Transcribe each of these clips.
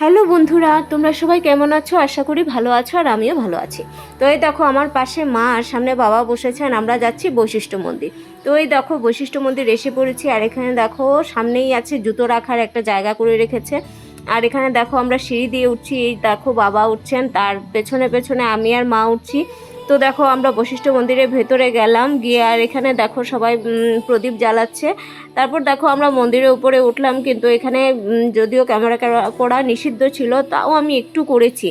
Hello বন্ধুরা, তোমরা সবাই কেমন আছো? আশা করি ভালো আছো আর আমিও ভালো আছি। তো এই দেখো আমার পাশে মা, আর সামনে বাবা বসেছেন আমরা যাচ্ছি বৈশিষ্ট্য মন্দির। তো এই দেখো বৈশিষ্ট্য মন্দির এসে পড়েছি, আর এখানে দেখো সামনেই আছে জুতো রাখার একটা জায়গা করে রেখেছে। আর এখানে দেখো আমরা সিঁড়ি দিয়ে উঠছি, এই দেখো বাবা উঠছেন, তার পেছনে পেছনে আমি আর মা উঠছি। তো দেখো, আমরা বশিষ্ঠ মন্দিরের ভেতরে গেলাম, গিয়ে আর এখানে দেখো সবাই প্রদীপ জ্বালাচ্ছে। তারপর দেখো আমরা মন্দিরের উপরে উঠলাম, কিন্তু এখানে যদিও ক্যামেরা করা নিষিদ্ধ ছিল, তাও আমি একটু করেছি।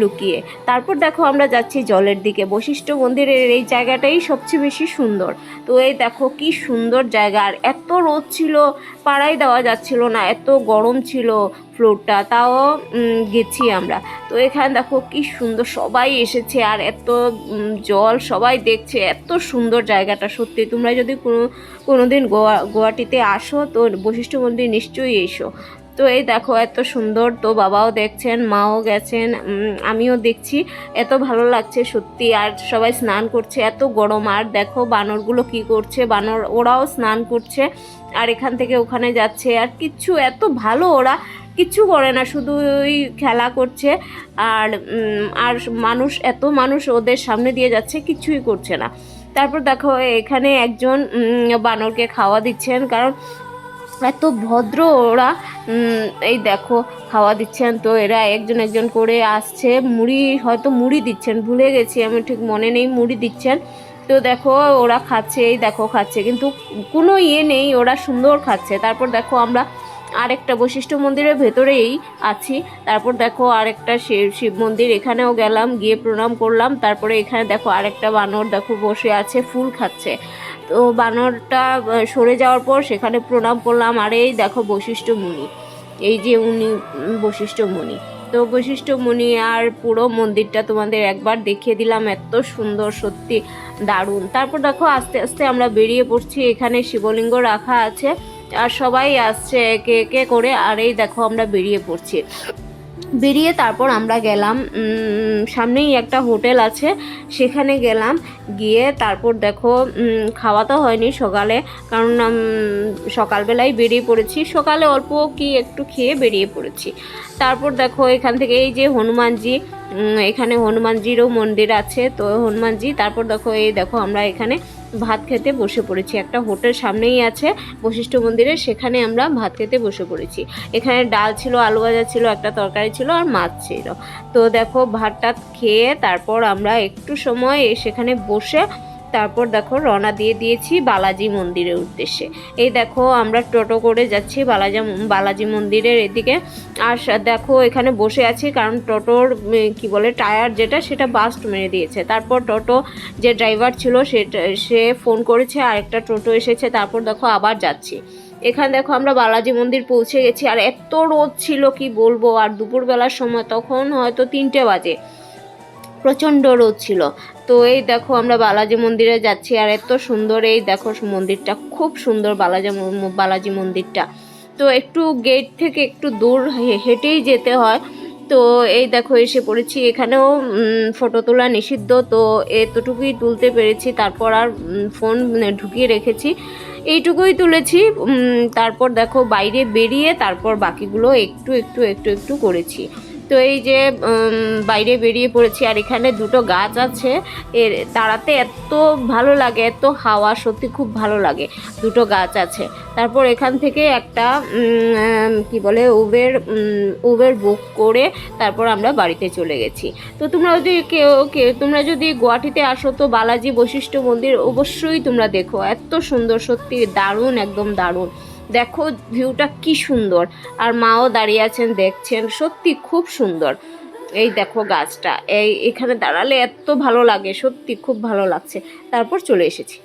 লুকিয়ে। তারপর দেখো আমরা যাচ্ছি জলের দিকে। বৈশিষ্ট্য মন্দিরের এই জায়গাটাই সবচেয়ে বেশি সুন্দর। তো এই দেখো কি সুন্দর জায়গা। আর এত রোদ ছিল পাড়াই দেওয়া যাচ্ছিল না। এত গরম ছিল ফ্লোরটা, তাও গেছি আমরা। তো এখানে দেখো কি সুন্দর সবাই এসেছে আর এত জল সবাই দেখছে। এত সুন্দর জায়গাটা, সত্যি। তোমরা যদি কোনো কোনো দিন গোয়া গুয়াহাটিতে আসো, তো বৈশিষ্ট্য মন্দির নিশ্চয়ই এসো। তো এই দেখো, এত সুন্দর তো বাবাও দেখছেন, মাও গেছেন আমিও দেখছি। এত ভালো লাগছে সত্যি, আর সবাই স্নান করছে, এত গরম। আর দেখো বানরগুলো কি করছে, বানর, ওরাও স্নান করছে, আর এখান থেকে ওখানে যাচ্ছে, আর কিচ্ছু, এত ভালো ওরা, কিচ্ছু করে না, শুধু ওই খেলা করছে। আর আর মানুষ, এত মানুষ ওদের সামনে দিয়ে যাচ্ছে, কিছুই করছে না। তারপর দেখো, এখানে একজন বানরকে খাওয়া দিচ্ছেন, কারণ এত ভদ্র ওরা। এই দেখো খাওয়া দিচ্ছেন তো এরা, একজন একজন করে আসছে। মুড়ি, হয়তো মুড়ি দিচ্ছেন, ভুলে গেছি আমি ঠিক মনে নেই, মুড়ি দিচ্ছেন। তো দেখো, ওরা খাচ্ছে, এই দেখো খাচ্ছে, কিন্তু কোনো ইয়ে নেই, ওরা সুন্দর খাচ্ছে। তারপর দেখো আমরা আরেকটা বৈশিষ্ট্য মন্দিরের ভেতরেই আছি। তারপর দেখো আরেকটা শিব শিব মন্দির, এখানেও গেলাম, গিয়ে প্রণাম করলাম। তারপরে এখানে দেখো আরেকটা বানর দেখো বসে আছে, ফুল খাচ্ছে। তো বানরটা সরে যাওয়ার পর সেখানে প্রণাম করলাম। আর এই দেখো বৈশিষ্ট্য মুনি এই যে উনি বৈশিষ্ট্য মুনি তো বৈশিষ্ট্য মুনি আর পুরো মন্দিরটা তোমাদের একবার দেখিয়ে দিলাম। এত সুন্দর, সত্যি দারুণ। তারপর দেখো আস্তে আস্তে আমরা বেরিয়ে পড়ছি। এখানে শিবলিঙ্গ রাখা আছে। আর সবাই আসছে একে একে করে, আর এই দেখো আমরা বেরিয়ে পড়ছি। বেরিয়ে তারপর আমরা গেলাম সামনেই একটা হোটেল আছে, সেখানে গেলাম, গিয়ে তারপর দেখো খাওয়া তো হয়নি সকালে, কারণ সকালবেলায় বেরিয়ে পড়েছি, সকালে অল্প কি একটু খেয়ে বেরিয়ে পড়েছি। তারপর দেখো এখান থেকে এই যে হনুমানজি এখানে হনুমানজিরও মন্দির আছে। তো হনুমানজি, তারপর দেখো, এই দেখো, আমরা এখানে ভাত খেতে বসে পড়েছি। একটা হোটেল সামনেই আছে, বশিষ্ঠ মন্দিরে সেখানে আমরা ভাত খেতে বসে পড়েছি। এখানে ডাল ছিল, আলু ভাজা ছিল, একটা তরকারি ছিল আর মাছ ছিল। তো দেখো, ভাতটা খেয়ে তারপর আমরা একটু সময় সেখানে বসে তারপর দেখো রওনা দিয়ে দিয়েছি বালাজি মন্দিরের উদ্দেশ্যে। এই দেখো আমরা টোটো করে যাচ্ছি বালাজি বালাজি মন্দিরের এদিকে। আর দেখো এখানে বসে আছি কারণ টোটোর কি বলে, টায়ার যেটা সেটা বাস্ট মেরে দিয়েছে। তারপর টোটো যে ড্রাইভার ছিল সেটা, সে ফোন করেছে, আর একটা টোটো এসেছে। তারপর দেখো আবার যাচ্ছি। এখানে দেখো আমরা বালাজি মন্দির পৌঁছে গেছি। আর এত রোদ ছিল, কি বলব? আর দুপুরবেলার সময় তখন হয়তো তিনটে বাজে। প্রচণ্ড রোদ ছিল। তো এই দেখো আমরা বালাজি মন্দিরে যাচ্ছি আর এত সুন্দর এই দেখো মন্দিরটা, খুব সুন্দর বালাজি বালাজি মন্দিরটা। তো একটু গেট থেকে একটু দূর হেঁটেই যেতে হয়। তো এই দেখো এসে পড়েছি। এখানেও ফটো তোলা নিষিদ্ধ। তো এতটুকুই তুলতে পেরেছি। তারপর আর ফোন মানে ঢুকিয়ে রেখেছি। এইটুকুই তুলেছি। তারপর দেখো বাইরে বেরিয়ে তারপর বাকিগুলো একটু একটু একটু একটু করেছি। তো এই যে বাইরে বেরিয়ে পড়েছি আর এখানে দুটো গাছ আছে। এর দাঁড়াতে এত ভালো লাগে, এত হাওয়া, সত্যি খুব ভালো লাগে। দুটো গাছ আছে। তারপর এখান থেকে একটা কি বলে, উবের উবের বুক করে তারপর আমরা বাড়িতে চলে গেছি। তো তোমরা যদি কেউ কেউ, তোমরা যদি গুয়াহাটিতে আসো, তো বালাজি বৈশিষ্ট্য মন্দির অবশ্যই তোমরা দেখো। এত সুন্দর, সত্যি দারুণ, একদম দারুণ। দেখো ভিউটা কি সুন্দর। আর মাও দাঁড়িয়ে আছেন, দেখছেন, সত্যি খুব সুন্দর। এই দেখো গাছটা, এই এখানে দাঁড়ালে এত ভালো লাগে, সত্যি খুব ভালো লাগছে। তারপর চলে এসেছি।